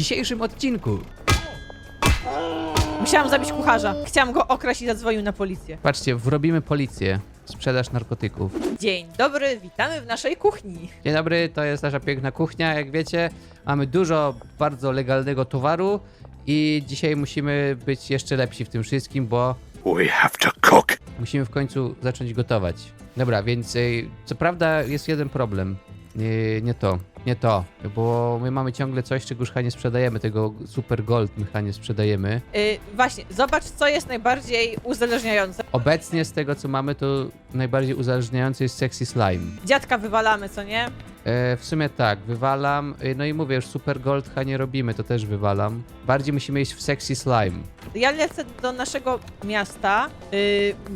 dzisiejszym odcinku. Musiałam zabić kucharza. Chciałam go okraść i zadzwonił na policję. Patrzcie, wrobimy policję. Sprzedaż narkotyków. Dzień dobry, witamy w naszej kuchni. Dzień dobry, to jest nasza piękna kuchnia. Jak wiecie, mamy dużo bardzo legalnego towaru i dzisiaj musimy być jeszcze lepsi w tym wszystkim, bo We have to cook. musimy w końcu zacząć gotować. Dobra, więc y, co prawda jest jeden problem. Nie, nie to, nie to, bo my mamy ciągle coś, czego już chyba nie sprzedajemy, tego Super Gold my chyba nie sprzedajemy. Yy, właśnie, zobacz, co jest najbardziej uzależniające. Obecnie z tego, co mamy, to najbardziej uzależniający jest Sexy Slime. Dziadka wywalamy, co nie? E, w sumie tak, wywalam. E, No i mówię, już Super Gold chyba nie robimy, to też wywalam. Bardziej musimy iść w Sexy Slime. Ja lecę do naszego miasta,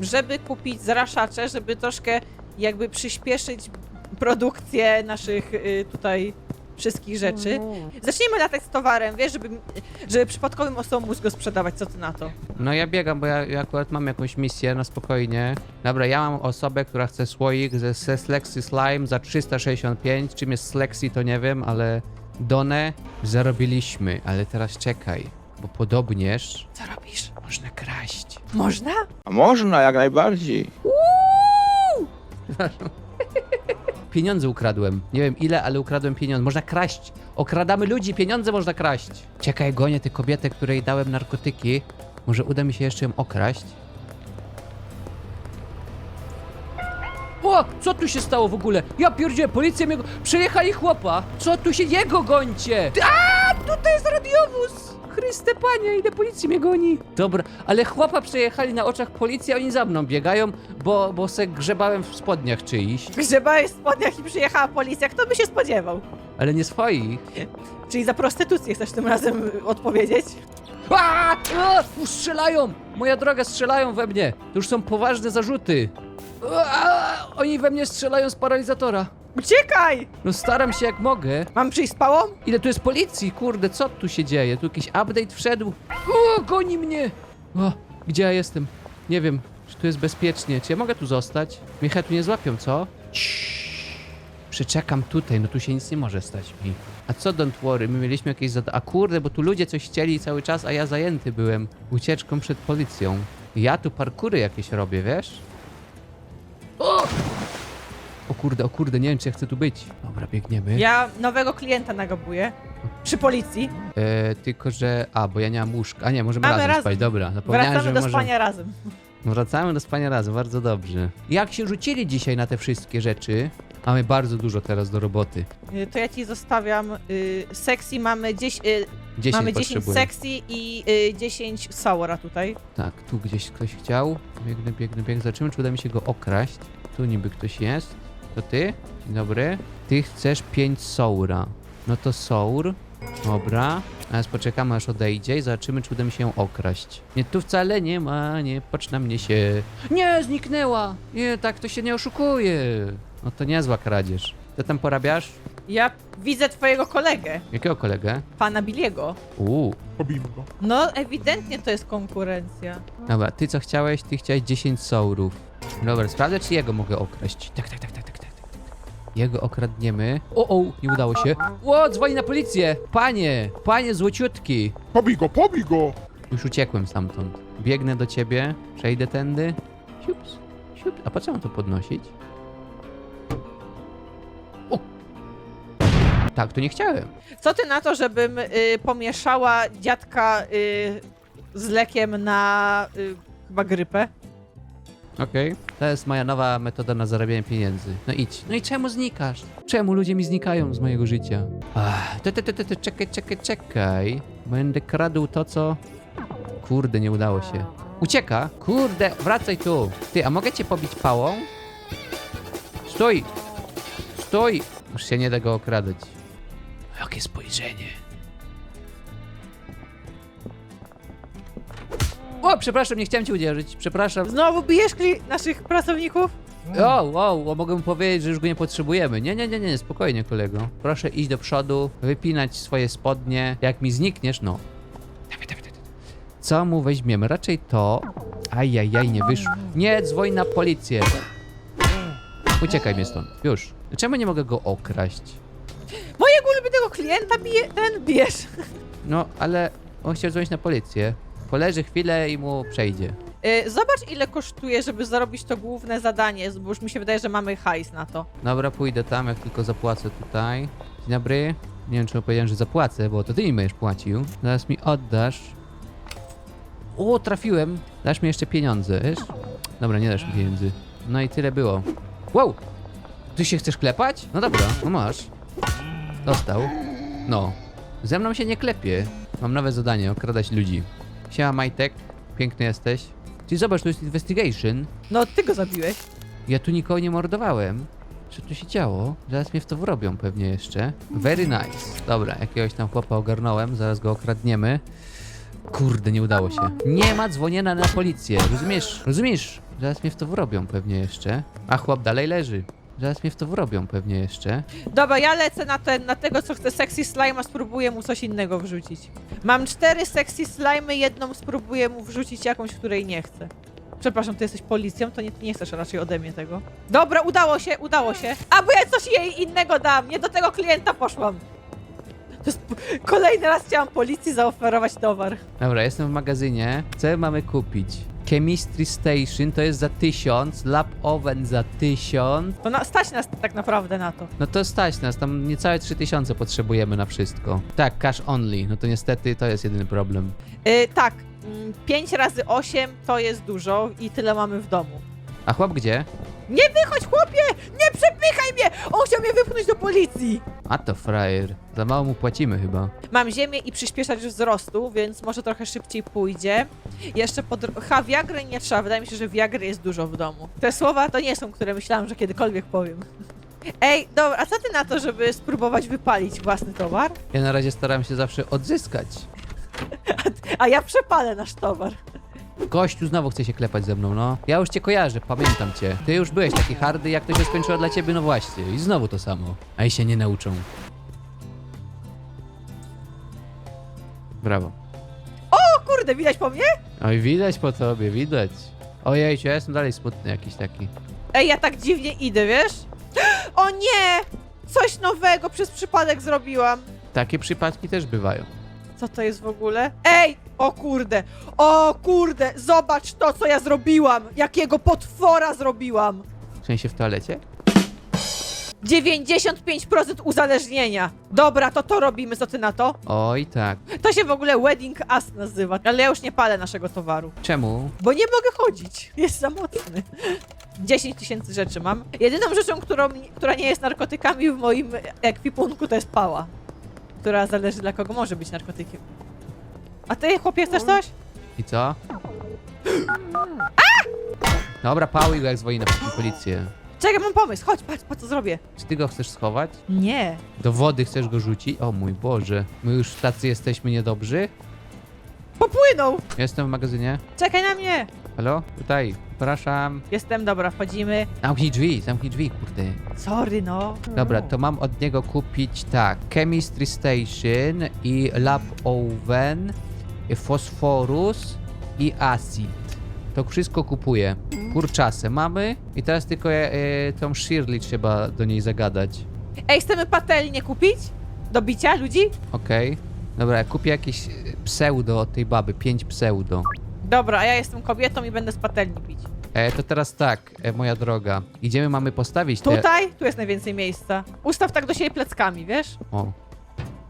żeby kupić zraszacze, żeby troszkę jakby przyspieszyć produkcję naszych yy, tutaj wszystkich rzeczy. Zacznijmy latać z towarem, wiesz, żeby, żeby przypadkowym osobom móc go sprzedawać, co ty na to? No ja biegam, bo ja, ja akurat mam jakąś misję na spokojnie. Dobra, ja mam osobę, która chce słoik ze, ze Slexy Slime za 365. Czym jest Slexy, to nie wiem, ale Donę zarobiliśmy. Ale teraz czekaj, bo podobnież Co robisz? można kraść. Można? A można, jak najbardziej. Pieniądze ukradłem. Nie wiem ile, ale ukradłem pieniądze. Można kraść. Okradamy ludzi, pieniądze można kraść. Czekaj, gonię tę kobietę, której dałem narkotyki. Może uda mi się jeszcze ją okraść. O, co tu się stało w ogóle? Ja pierdzielę, policja mnie... Przejechali chłopa! Co tu się... Jego gońcie! A, tutaj jest radiowóz! Chryste panie, ile policji mnie goni? Dobra, ale chłopa przejechali na oczach policji, a oni za mną biegają, bo, bo se grzebałem w spodniach czyichś. Grzebałeś w spodniach i przyjechała policja, kto by się spodziewał? Ale nie swoich. Czyli za prostytucję chcesz tym razem odpowiedzieć? A! A! Strzelają! Moja droga, strzelają we mnie! To już są poważne zarzuty. A! Oni we mnie strzelają z paralizatora. Uciekaj! No staram się jak mogę. Mam przyjść z pałą? Ile tu jest policji? Kurde, co tu się dzieje? Tu jakiś update wszedł. O, goni mnie! O, gdzie ja jestem? Nie wiem, czy tu jest bezpiecznie. Czy ja mogę tu zostać? Mnie tu nie złapią, co? Ciii. Przeczekam tutaj, no tu się nic nie może stać mi. A co don't worry, my mieliśmy jakieś zadanie. A kurde, bo tu ludzie coś chcieli cały czas, a ja zajęty byłem ucieczką przed policją. Ja tu parkury jakieś robię, wiesz? Kurde, o kurde, nie wiem czy ja chcę tu być. Dobra, biegniemy. Ja nowego klienta nagabuję. Przy policji. E, tylko, że. A, bo ja nie mam łóżka. A nie, możemy Mamy razem, razem. spać, dobra. Zapomniałem, Wracamy że do możemy... spania razem. Wracamy do spania razem, bardzo dobrze. Jak się rzucili dzisiaj na te wszystkie rzeczy? Mamy bardzo dużo teraz do roboty. Y, To ja ci zostawiam y, sexy, mamy 10, y, 10 mamy 10 potrzebuję. sexy i y, 10 saura tutaj. Tak, tu gdzieś ktoś chciał. Biegnę, biegnę, biegnę. Zobaczymy, czy uda mi się go okraść. Tu niby ktoś jest. To ty? Dzień dobry. Ty chcesz 5 soura. No to sour. Dobra. Teraz poczekamy aż odejdzie i zobaczymy, czy uda mi się ją okraść. Nie, tu wcale nie ma, nie patrz na mnie się. Nie, zniknęła! Nie, tak to się nie oszukuje. No to niezła kradzież. Co tam porabiasz? Ja widzę twojego kolegę, Jakiego kolegę? pana Billiego. Uuu. Pobijmy go. No, ewidentnie to jest konkurencja. Dobra, ty co chciałeś? Ty chciałeś 10 sourów. Dobra, sprawdzę, czy jego mogę okraść. Tak, tak. tak. Jego okradniemy. O, o, nie udało się. O, dzwoni na policję! Panie, panie złociutki. Pobij go, pobij go! Już uciekłem stamtąd. Biegnę do ciebie, przejdę tędy. Siups, siups. A po co mam to podnosić? O! Tak, to nie chciałem. Co ty na to, żebym y, pomieszała dziadka y, z lekiem na y, chyba grypę? Okej. To jest moja nowa metoda na zarabianie pieniędzy. No idź. No i czemu znikasz? Czemu ludzie mi znikają z mojego życia? Ach, te, te, te, te, te, czekaj, czekaj, czekaj. Będę kradł to, co... Kurde, nie udało się. Ucieka? Kurde, wracaj tu. Ty, a mogę cię pobić pałą? Stój! Stój! Już się nie da go okradać. Jakie spojrzenie. O, przepraszam, nie chciałem cię uderzyć. Przepraszam. Znowu bijesz kli- naszych pracowników? O, wow, o, mogę mu powiedzieć, że już go nie potrzebujemy. Nie, nie, nie, nie, spokojnie, kolego. Proszę iść do przodu, wypinać swoje spodnie. Jak mi znikniesz, no. Dawaj, dawaj, dawaj. Co mu weźmiemy? Raczej to. Ajajaj, nie wyszło. Nie, dzwoń na policję. Uciekaj mnie stąd. Już. Czemu nie mogę go okraść? Mojego ulubionego klienta bije, ten bijesz. No, ale on chciał dzwonić na policję. Poleży chwilę i mu przejdzie. Y, zobacz, ile kosztuje, żeby zrobić to główne zadanie, bo już mi się wydaje, że mamy hajs na to. Dobra, pójdę tam, jak tylko zapłacę tutaj. Dzień dobry. Nie wiem, czy powiedziałem, że zapłacę, bo to ty mi będziesz płacił. Zaraz mi oddasz. O, trafiłem. Dasz mi jeszcze pieniądze, wiesz? Dobra, nie dasz mi pieniędzy. No i tyle było. Wow! Ty się chcesz klepać? No dobra, no masz. Dostał. No. Ze mną się nie klepie. Mam nowe zadanie, okradać ludzi. Siema, Majtek. Piękny jesteś. Ty zobacz, tu jest investigation. No, ty go zabiłeś. Ja tu nikogo nie mordowałem. Co tu się działo? Zaraz mnie w to wrobią pewnie jeszcze. Very nice. Dobra, jakiegoś tam chłopa ogarnąłem, zaraz go okradniemy. Kurde, nie udało się. Nie ma dzwonienia na policję, rozumiesz? Rozumiesz? Zaraz mnie w to wrobią pewnie jeszcze. A chłop dalej leży. Zaraz mnie w to wrobią pewnie jeszcze. Dobra, ja lecę na, ten, na tego, co chce sexy slime, a spróbuję mu coś innego wrzucić. Mam cztery sexy slimy, jedną spróbuję mu wrzucić jakąś, której nie chcę. Przepraszam, ty jesteś policją, to nie, nie chcesz raczej ode mnie tego. Dobra, udało się, udało się. A bo ja coś jej innego dam, nie do tego klienta poszłam. To jest kolejny raz chciałam policji zaoferować towar. Dobra, jestem w magazynie. Co mamy kupić? Chemistry Station to jest za 1000, Lab Oven za 1000. To na, stać nas tak naprawdę na to. No to stać nas, tam niecałe 3000 potrzebujemy na wszystko. Tak, cash only, no to niestety to jest jedyny problem. Yy, tak, 5 razy 8 to jest dużo i tyle mamy w domu. A chłop gdzie? Nie wychodź, chłopie! Nie przepychaj mnie! On chciał mnie wypchnąć do policji! A to frajer. Za mało mu płacimy chyba. Mam ziemię i przyspieszać wzrostu, więc może trochę szybciej pójdzie. Jeszcze pod... Ha, Viagry nie trzeba. Wydaje mi się, że Viagry jest dużo w domu. Te słowa to nie są, które myślałam, że kiedykolwiek powiem. Ej, dobra, a co ty na to, żeby spróbować wypalić własny towar? Ja na razie staram się zawsze odzyskać. A ja przepalę nasz towar. Gościu znowu chce się klepać ze mną, no. Ja już cię kojarzę, pamiętam cię. Ty już byłeś taki hardy, jak to się skończyło dla ciebie, no właśnie. I znowu to samo. A i się nie nauczą. Brawo. O kurde, widać po mnie? Oj, widać po tobie, widać. Ojej, ja jestem dalej smutny jakiś taki. Ej, ja tak dziwnie idę, wiesz? O nie! Coś nowego przez przypadek zrobiłam. Takie przypadki też bywają. Co to jest w ogóle? Ej! O kurde! O kurde! Zobacz to, co ja zrobiłam! Jakiego potwora zrobiłam! W sensie w toalecie? 95% uzależnienia! Dobra, to to robimy, co ty na to? Oj, tak. To się w ogóle wedding ass nazywa. Ale ja już nie palę naszego towaru. Czemu? Bo nie mogę chodzić. Jest za mocny. 10 tysięcy rzeczy mam. Jedyną rzeczą, którą, która nie jest narkotykami w moim ekwipunku, to jest pała. Która zależy dla kogo może być narkotykiem. A ty, chłopie, chcesz coś? I co? Dobra, pałuj go jak dzwoni na policję. Czekaj, mam pomysł. Chodź, patrz, patrz co zrobię. Czy ty go chcesz schować? Nie. Do wody chcesz go rzucić? O mój Boże. My już tacy jesteśmy niedobrzy? Popłynął! Jestem w magazynie. Czekaj na mnie! Halo? Tutaj. Przepraszam. Jestem, dobra, wchodzimy. Zamknij drzwi, zamknij drzwi, kurde. Sorry, no. Dobra, to mam od niego kupić tak. Chemistry Station i Lab Oven, i Fosforus i Acid. To wszystko kupuję. Kurczasę mamy i teraz tylko e, e, tą Shirley trzeba do niej zagadać. Ej, chcemy patelnię kupić? Do bicia ludzi? Okej. Dobra, ja kupię jakieś e, pseudo od tej baby, pięć pseudo. Dobra, a ja jestem kobietą i będę z patelni pić. E, to teraz tak, e, moja droga. Idziemy, mamy postawić te... Tutaj? Tu jest najwięcej miejsca. Ustaw tak do siebie pleckami, wiesz? O.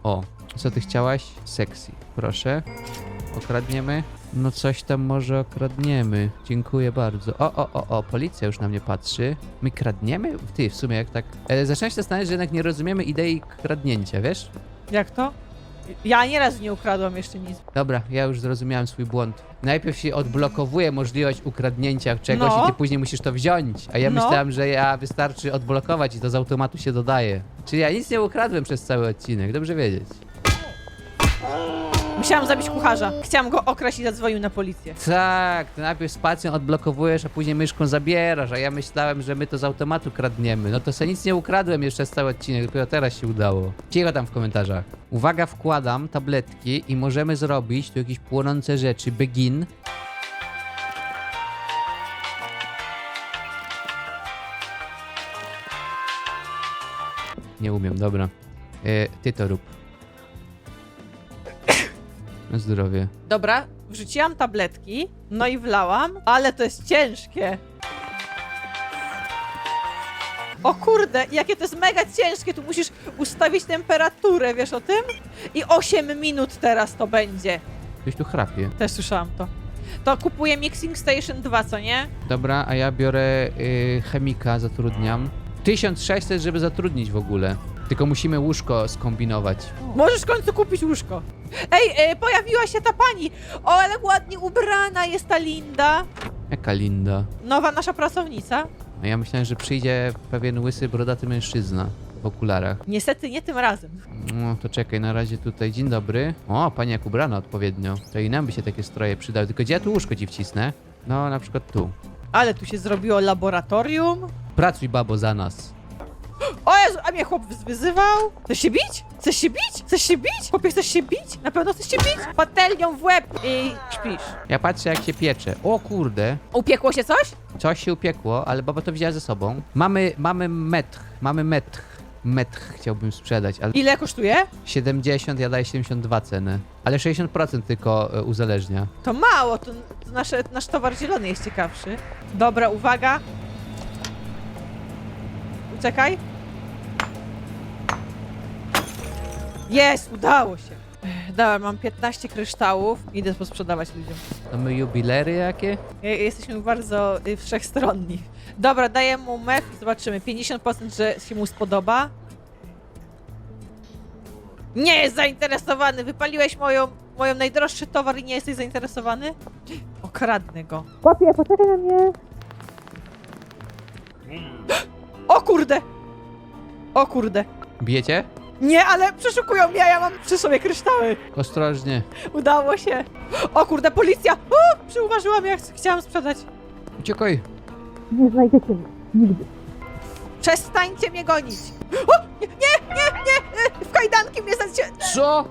O. Co ty chciałaś? Sexy. Proszę. Okradniemy? No coś tam może okradniemy. Dziękuję bardzo. O, o, o, o, policja już na mnie patrzy. My kradniemy? Ty, w sumie jak tak... E, zacząłem się zastanawiać, że jednak nie rozumiemy idei kradnięcia, wiesz? Jak to? Ja nieraz nie ukradłam jeszcze nic. Dobra, ja już zrozumiałem swój błąd. Najpierw się odblokowuje możliwość ukradnięcia czegoś No. i ty później musisz to wziąć. A ja No. myślałem, że ja wystarczy odblokować i to z automatu się dodaje. Czyli ja nic nie ukradłem przez cały odcinek, dobrze wiedzieć. Musiałam zabić kucharza. Chciałam go okraść i zadzwonił na policję. Tak, to najpierw spacją odblokowujesz, a później myszką zabierasz, a ja myślałem, że my to z automatu kradniemy. No to se nic nie ukradłem jeszcze przez cały odcinek, dopiero teraz się udało. Cicho tam w komentarzach. Uwaga, wkładam tabletki i możemy zrobić tu jakieś płonące rzeczy. Begin. Nie umiem, dobra. E, ty to rób. Zdrowie. Dobra, wrzuciłam tabletki, no i wlałam, ale to jest ciężkie. O kurde, jakie to jest mega ciężkie, tu musisz ustawić temperaturę, wiesz o tym? I 8 minut teraz to będzie. Ktoś tu chrapie. Też słyszałam to. To kupuję Mixing Station 2, co nie? Dobra, a ja biorę y, chemika, zatrudniam. 1600, żeby zatrudnić w ogóle. Tylko musimy łóżko skombinować. Możesz w końcu kupić łóżko. Ej, e, pojawiła się ta pani! O, ale ładnie ubrana jest ta Linda. Jaka Linda. Nowa nasza pracownica. A ja myślałem, że przyjdzie pewien łysy, brodaty mężczyzna w okularach. Niestety nie tym razem. No to czekaj, na razie tutaj. Dzień dobry. O, pani jak ubrana odpowiednio. To i nam by się takie stroje przydały. Tylko gdzie ja tu łóżko ci wcisnę? No, na przykład tu. Ale tu się zrobiło laboratorium. Pracuj, babo, za nas. O Jezu, a mnie chłop wyzywał. Chcesz się bić? Chcesz się bić? Chcesz się bić? Chłopie, chcesz się bić? Na pewno chcesz się bić? Patelnią w łeb i śpisz. Ja patrzę, jak się piecze. O kurde. Upiekło się coś? Coś się upiekło, ale baba to wzięła ze sobą. Mamy, mamy metr, mamy metr. Metr chciałbym sprzedać, ale Ile kosztuje? 70, ja daję 72 ceny. Ale 60% tylko e, uzależnia. To mało, to, nasze, nasz towar zielony jest ciekawszy. Dobra, uwaga. Uciekaj. Jest, udało się. Dobra, mam 15 kryształów. Idę posprzedawać ludziom. To my jubilery jakie? Je- Jesteśmy bardzo y, wszechstronni. Dobra, daję mu mech i zobaczymy. 50% że się mu spodoba. Nie jest zainteresowany! Wypaliłeś moją, moją najdroższy towar i nie jesteś zainteresowany? Okradnę go. Papie, poczekaj na mnie. O kurde! O kurde! Bijecie? Nie, ale przeszukują mnie, a ja mam przy sobie kryształy. Ostrożnie. Udało się. O kurde, policja! O, przyuważyłam, jak chciałam sprzedać. Uciekaj. Nie znajdziecie mnie. Nigdy. Przestańcie mnie gonić! O! Nie, nie, nie, nie! W kajdanki mnie zacie... Co?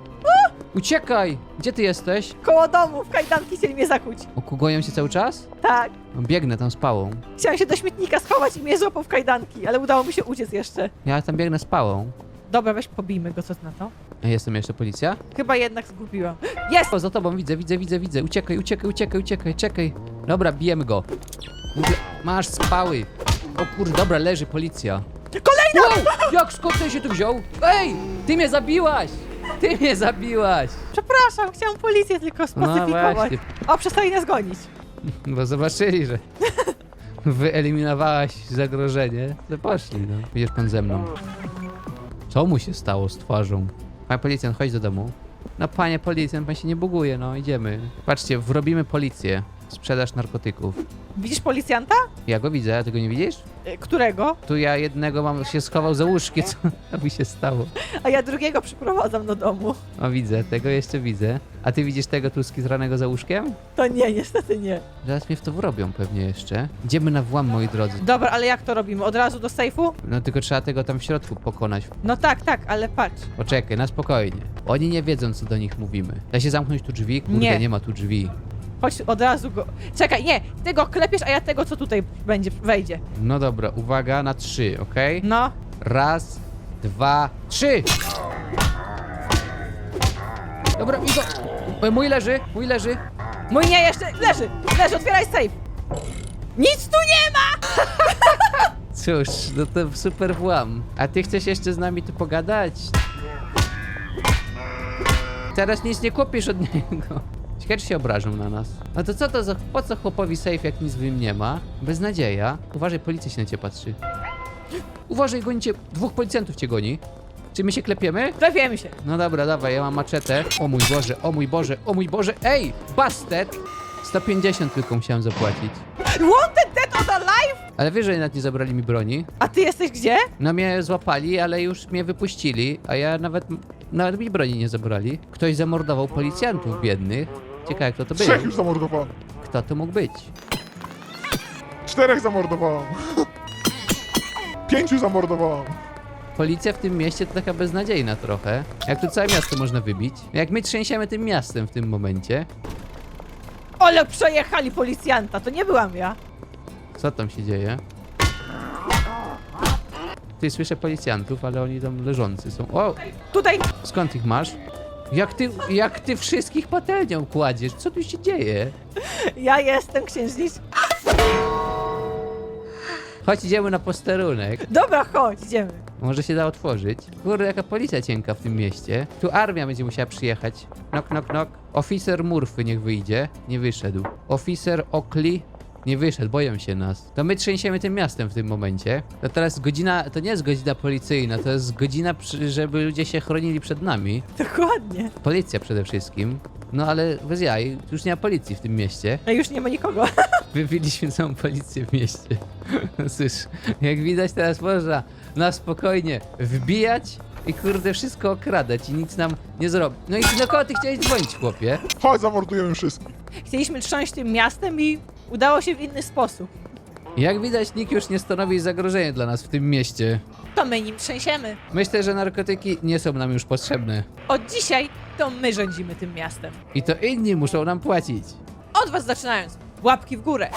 Uciekaj! Gdzie ty jesteś? Koło domu, w kajdanki chcieli mnie zakuć. O, kugoją się cały czas? Tak. No, biegnę tam z pałą. Chciałem się do śmietnika schować i mnie złapał w kajdanki, ale udało mi się uciec jeszcze. Ja tam biegnę z pałą. Dobra, weź pobijmy go, co ty na to? Jestem jeszcze policja? Chyba jednak zgubiłam. Jest! O, za tobą widzę, widzę, widzę, widzę. Uciekaj, uciekaj, uciekaj, uciekaj, czekaj. Dobra, bijemy go. Mówię, masz spały. O kurde, dobra, leży policja. Kolejna! Wow, jak skąd ten się tu wziął? Ej, ty mnie zabiłaś! Ty mnie zabiłaś! Przepraszam, chciałam policję tylko No spacyfikować. właśnie, o, przestali nas gonić. bo zobaczyli, że wyeliminowałaś zagrożenie, to poszli, no. Idziesz pan ze mną. Co mu się stało z twarzą? Panie policjant, chodź do domu. No panie policjant, pan się nie buguje, no idziemy. Patrzcie, wrobimy policję. Sprzedaż narkotyków. Widzisz policjanta? Ja go widzę, a ty go nie widzisz? Y, Którego? Tu ja jednego mam, się schował za łóżkiem, co mi się stało? A ja drugiego przyprowadzam do domu. O, widzę, tego jeszcze widzę. A ty widzisz tego tu skitranego za łóżkiem? To nie, niestety nie. Zaraz mnie w to wrobią pewnie jeszcze. Idziemy na włam, moi drodzy. Dobra, ale jak to robimy? Od razu do sejfu? No tylko trzeba tego tam w środku pokonać. No tak, tak, ale patrz. Poczekaj, na spokojnie. Oni nie wiedzą, co do nich mówimy. Da się zamknąć tu drzwi? Kurde, Nie. nie ma tu drzwi. Chodź od razu go. Czekaj, nie! Ty go klepiesz, a ja tego, co tutaj będzie, wejdzie. No dobra, uwaga, na trzy, okej? No. Raz, dwa, trzy! Dobra, i go... O, Mój leży, mój leży. Mój nie jeszcze. Leży! Leży, otwieraj safe! Nic tu nie ma! Cóż, no to super włam. A ty chcesz jeszcze z nami tu pogadać? Teraz nic nie kupisz od niego. Ciekawe, czy się obrażą na nas. No to co to za... Po co chłopowi safe, jak nic w nim nie ma? Beznadzieja. Uważaj, policja się na ciebie patrzy. Uważaj, goni cię... Dwóch policjantów cię goni. Czy my się klepiemy? Klepiemy się. No dobra, dawaj, ja mam maczetę. O mój Boże, o mój Boże, o mój Boże. Ej, busted! 150 tylko musiałem zapłacić. Wanted dead or alive? Ale wiesz, że jednak nie zabrali mi broni? A ty jesteś gdzie? No mnie złapali, ale już mnie wypuścili, a ja nawet, nawet mi broni nie zabrali. Ktoś zamordował policjantów biednych. Ciekawe, kto to Trzech był. już zamordowałem. Kto to mógł być? Czterech zamordowałem. Pięciu zamordowałem. Policja w tym mieście to taka beznadziejna trochę. Jak tu całe miasto można wybić? Jak my trzęsiemy tym miastem w tym momencie? Ale przejechali policjanta, to nie byłam ja. Co tam się dzieje? Ty słyszę policjantów, ale oni tam leżący są. O, Tutaj skąd ich masz? Jak ty, jak ty wszystkich patelnią kładziesz? Co tu się dzieje? Ja jestem księżniczką. Chodź, idziemy na posterunek. Dobra, chodź, idziemy. Może się da otworzyć. Kurde, jaka policja cienka w tym mieście. Tu armia będzie musiała przyjechać. Knock, knock, knock. Oficer Murphy niech wyjdzie. Nie wyszedł. Oficer Oakley. Nie wyszedł, boją się nas. To my trzęsiemy tym miastem w tym momencie. To teraz godzina, to nie jest godzina policyjna, to jest godzina, przy- żeby ludzie się chronili przed nami. Dokładnie. Policja przede wszystkim. No ale bez jaj, już nie ma policji w tym mieście. No już nie ma nikogo. Wybiliśmy całą policję w mieście. Cóż, jak widać teraz można na spokojnie wbijać i kurde wszystko okradać i nic nam nie zrobi. No i do kogo ty chciałeś dzwonić, chłopie? Chodź, zamordujemy wszystkich. Chcieliśmy trząść tym miastem i udało się w inny sposób. Jak widać nikt już nie stanowi zagrożenia dla nas w tym mieście. To my nim trzęsiemy. Myślę, że narkotyki nie są nam już potrzebne. Od dzisiaj to my rządzimy tym miastem. I to inni muszą nam płacić. Od was zaczynając. Łapki w górę.